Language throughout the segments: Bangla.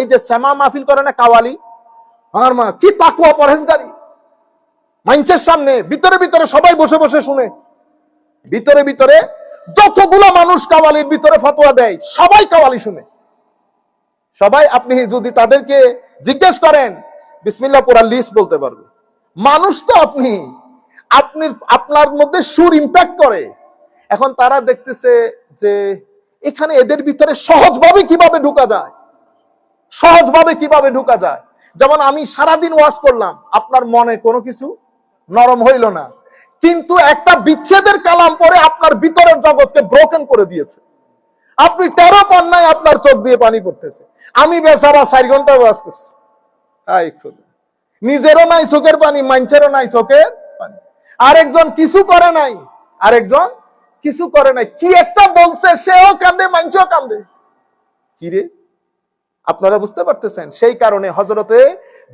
এই যে শ্যামা মাহফিল করে না কাওয়ালি? মা, কি তাকুয়া, পরহেজগারি? মাইন্সের সামনে, ভিতরে ভিতরে সবাই বসে বসে শুনে। ভিতরে ভিতরে যতগুলো মানুষ কাওয়ালির ভিতরে ফতোয়া দেয়, সবাই কাওয়ালি শুনে। সবাই আপনি যদি তাদেরকে জিজ্ঞেস করেন, বিসমিল্লাহ পুরা লিস্ট বলতে পারবে। মানুষ তো আপনি আপনি, আপনার মধ্যে সুর ইম্প্যাক্ট করে। এখন তারা দেখতেছে যে এখানে এদের ভিতরে সহজভাবে কীভাবে ঢুকা যায়? সহজভাবে কীভাবে ঢুকা যায়? যেমন আমি সারাদিন ওয়াজ করলাম, আপনার মনে কোনো কিছু নরম হইল না। কিন্তু একটা বিচ্ছেদের কালাম পরে আপনার ভিতরের জগৎকে ব্রোকেন করে দিয়েছে। আপনি তেরো পান্নায় আপনার চোখ দিয়ে পানি পড়তেছে। আমি বেচারা চার ঘণ্টা ওয়াজ করছি। নিজেরও নাই চোখের পানি মাঞ্চেরও নাই চোখের পানি। আরেকজন কিছু করে নাই, আরেকজন কিছু করে নাই। কি একটা বলছে, সেও কান্দে মাঞ্চেও কান্দে। কি রে? আপনারা বুঝতে পারতেছেন? সেই কারণে হজরতে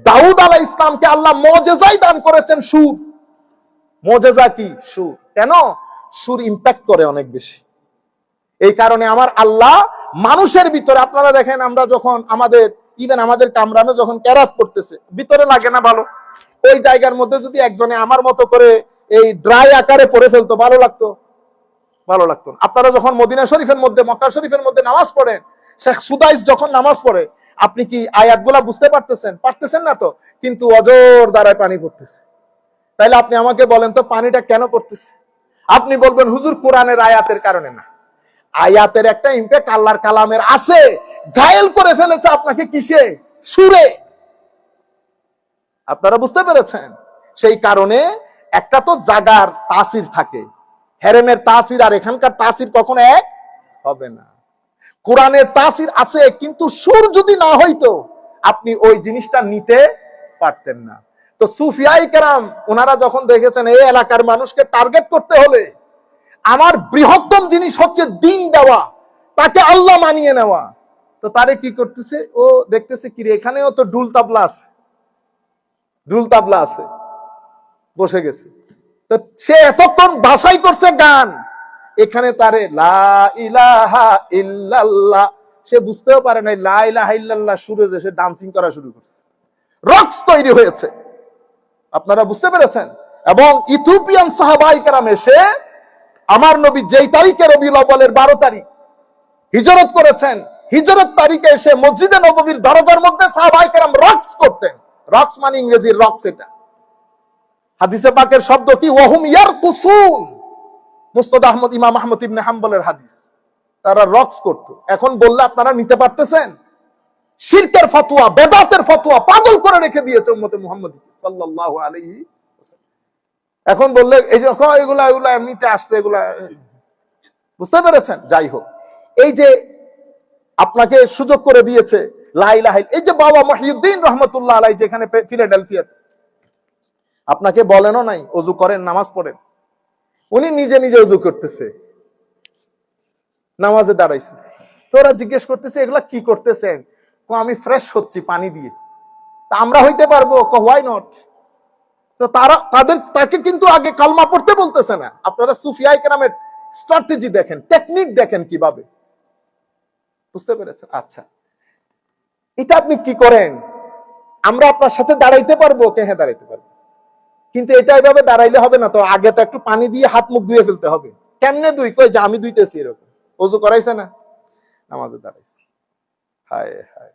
দাউদ আলাহ ইসলামকে আল্লাহ মজেজাই দান করেছেন সুর মজেজা কি? সুর কেন? সুর ইম্প্যাক্ট করে অনেক বেশি। এই কারণে আমার আল্লাহ মানুষের ভিতরে, আপনারা দেখেন আমরা যখন আমাদের ইভেন আমাদের কামরানো যখন ক্যারাত করতেছে ভিতরে লাগে না ভালো? ওই জায়গার মধ্যে যদি একজনে আমার মতো করে এই ড্রাই আকারে পড়ে ফেলতো, ভালো লাগতো? ভালো লাগতো আপনারা যখন মদিনা শরীফের মধ্যে, মক্কা শরীফের মধ্যে নামাজ পড়েন শেখ সুদাইস যখন নামাজ পড়ে, আপনি কি আয়াতগুলা বুঝতে পারতেছেন? পারতেছেন না তো? কিন্তু অজর দ্বারায় পানি পড়তেছে। আপনি আমাকে বলেন তো, পানিটা কেন পড়তেছে? আপনি বলবেন, হুজুর, কোরআনের আয়াতের কারণে না। আয়াতের একটা ইম্প্যাক্ট আল্লাহর কালামের আছে। ঘায়েল করে ফেলেছে আপনাকে কিসে? সুরে। আপনারা বুঝতে পেরেছেন? সেই কারণে একটা তো জাগার তাসির থাকে। হেরেমের তাসির আর এখানকার তাসির কখনো এক হবে না। কোরআনের তাসির আছে, কিন্তু সুর যদি না হইতো, আপনি ওই জিনিসটা নিতে পারতেন না। তো সুফিয়াই কেরাম, ওনারা যখন দেখেছেন এই এলাকার মানুষকে টার্গেট করতে হলে আমার বৃহত্তম জিনিস হচ্ছে দিন দেওয়া, তাকে আল্লাহ মানিয়ে নেওয়া। তো তারে কি করতেছে? ও দেখতেছে কি রে এখানেও তো ডুল তাবলা আছে। ডুল তাবলা আছে। বসে গেছে। তো সে এতক্ষণ ভাষাই করছে গান। এখানে তারে সে বুঝতেও পারে নাই, লা ইলাহা ইল্লাল্লাহ শুরু যে সে ডান্সিং করা শুরু করছে। রক্স তৈরি হয়েছে। আপনারা বুঝতে পেরেছেন? এবং ইথিওপিয়ান সাহাবাই কারাম এসে আমার নবী যেই তারিখে রবিউল আউয়ালের বারো তারিখ হিজরত করেছেন, হিজরত তারিখে এসে মসজিদে নববীর দরজার মধ্যে সাহাবাই কেরাম রক্স করতেন। রক্স মানে ইংরেজির রক্স এটা। হাদিসে পাকের শব্দ কি? ওহুম ইয়ার কুসুন মুস্তদ আহমদ ইমাম আহমদ ইবনে হাম্বলের হাদিস। তারা রক্স করত। এখন বললে আপনারা নিতে পারতেছেন? শিরকের ফতোয়া বেদাতের ফতোয়া পাগল করে রেখে দিয়েছে উম্মতে মুহাম্মদ সাল্লাল্লাহু আলাইহি। এখন বললে এই যে "হ, এগুলা এগুলা এমনিতে আসছে এগুলা বুঝতে পেরেছেন? যাই হোক। এই যে আপনাকে সুযোগ করে দিয়েছে লাইলাহাইল এই যে বাবা মহিউদ্দিন রহমতুল্লাহ আলাই যেখানে ফিলাডেলফিয়াতে। আপনাকে বলেনও নাই অজু করেন নামাজ পড়েন। উনি নিজে নিজে উজু করতেছে। নামাজে দাঁড়াইছে। তো ওরা জিজ্ঞেস করতেছে, এগুলা কি করতেছেন? আমি ফ্রেশ হচ্ছি পানি দিয়ে। তা আমরা হইতে পারব? হোয়াই নট তো তারা, তাদের, তাকে কিন্তু আগে কালমা পড়তে বলতেছে না। আপনারা সুফিয়াই কেরামের স্ট্র্যাটেজি দেখেন টেকনিক দেখেন কীভাবে। বুঝতে পেরেছেন? আচ্ছা। এটা আপনি কি করেন? আমরা আপনার সাথে দাঁড়াইতে পারব? কে হ্যাঁ দাঁড়াইতে পারব? কিন্তু এটা এভাবে দাঁড়াইলে হবে না তো, আগে তো একটু পানি দিয়ে হাত মুখ ধুয়ে ফেলতে হবে। কেমনে দুই কই যে, আমি ধুইতেছি এরকম। অজু করাইছে না? নামাজে দাঁড়াইছে। হায় হায়।